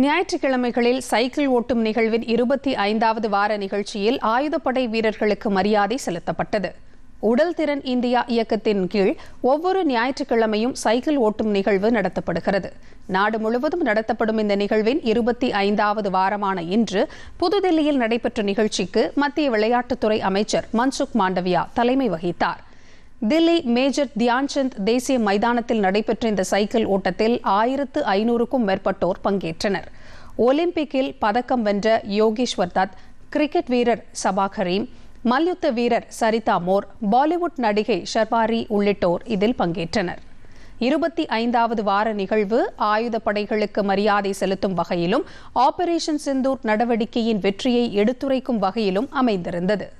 ஞாயிற்றுக்கிழமைகளில் சைக்கிள் ஓட்டும் நிகழ்வின் இருபத்தி ஐந்தாவது வார நிகழ்ச்சியில் ஆயுதப்படை வீரர்களுக்கு மரியாதை செலுத்தப்பட்டது. உடல் திறன் இந்தியா இயக்கத்தின் கீழ் ஒவ்வொரு ஞாயிற்றுக்கிழமையும் சைக்கிள் ஓட்டும் நிகழ்வு நடத்தப்படுகிறது. நாடு முழுவதும் நடத்தப்படும் இந்த நிகழ்வின் இருபத்தி ஐந்தாவது வாரமான இன்று புதுதில்லியில் நடைபெற்ற நிகழ்ச்சிக்கு மத்திய விளையாட்டுத்துறை அமைச்சர் மன்சுக் மாண்டவியா தலைமை வகித்தார். தில்லி மேஜர் தியான்சந்த் தேசிய மைதானத்தில் நடைபெற்ற இந்த சைக்கிள் ஓட்டத்தில் ஆயிரத்து ஐநூறுக்கும் மேற்பட்டோர் பங்கேற்றனர். ஒலிம்பிக்கில் பதக்கம் வென்ற யோகேஸ்வர் தத் கிரிக்கெட் வீரர் சபா கரீம் மல்யுத்த வீரர் சரிதா மோர் பாலிவுட் நடிகை ஷர்பாரி உள்ளிட்டோர் இதில் பங்கேற்றனர். இருபத்தி ஐந்தாவது வார நிகழ்வு ஆயுத படைகளுக்கு மரியாதை செலுத்தும் வகையிலும் ஆபரேஷன் சிந்தூர் நடவடிக்கையின் வெற்றியை எடுத்துரைக்கும் வகையிலும் அமைந்திருந்தது.